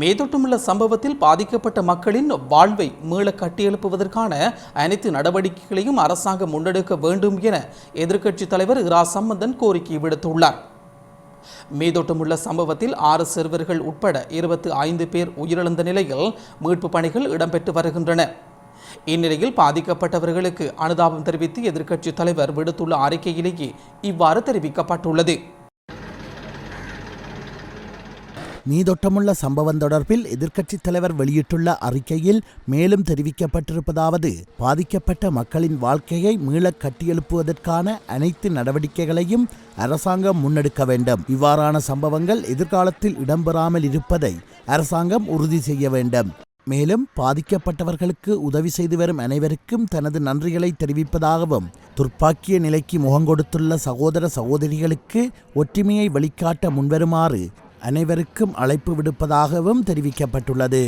மேதொட்டுமுள்ள சம்பவத்தில் பாதிக்கப்பட்ட மக்களின் வாழ்வை மீள கட்டியெழுப்புவதற்கான அனைத்து நடவடிக்கைகளையும் அரசாங்கம் முன்னெடுக்க வேண்டும் என எதிர்க்கட்சித் தலைவர் இரா சம்பந்தன் கோரிக்கை விடுத்துள்ளார். மேதோட்டமுள்ள சம்பவத்தில் ஆறு சிறுவர்கள் உட்பட இருபத்தி ஐந்து பேர் உயிரிழந்த நிலையில் மீட்பு பணிகள் இடம்பெற்று வருகின்றன. இந்நிலையில் பாதிக்கப்பட்டவர்களுக்கு அனுதாபம் தெரிவித்து எதிர்க்கட்சித் தலைவர் விடுத்துள்ள அறிக்கையிலேயே இவ்வாறு தெரிவிக்கப்பட்டுள்ளது. நீதோட்டமுள்ள சம்பவம் தொடர்பில் எதிர்க்கட்சித் தலைவர் வெளியிட்டுள்ள அறிக்கையில் மேலும் தெரிவிக்கப்பட்டிருப்பதாவது பாதிக்கப்பட்ட மக்களின் வாழ்க்கையை மீளக் கட்டியெழுப்புவதற்கான அனைத்து நடவடிக்கைகளையும் அரசாங்கம் முன்னெடுக்க வேண்டும். இவ்வாறான சம்பவங்கள் எதிர்காலத்தில் இடம்பெறாமல் இருப்பதை அரசாங்கம் உறுதி செய்ய வேண்டும். மேலும் பாதிக்கப்பட்டவர்களுக்கு உதவி செய்து வரும் அனைவருக்கும் தனது நன்றிகளை தெரிவிப்பதாகவும் துர்ப்பாக்கிய நிலைக்கு முகங்கொடுத்துள்ள சகோதர சகோதரிகளுக்கு ஒற்றுமையை வெளிக்காட்ட முன்வருமாறு அனைவருக்கும் அழைப்பு விடுப்பதாகவும் தெரிவிக்கப்பட்டுள்ளது.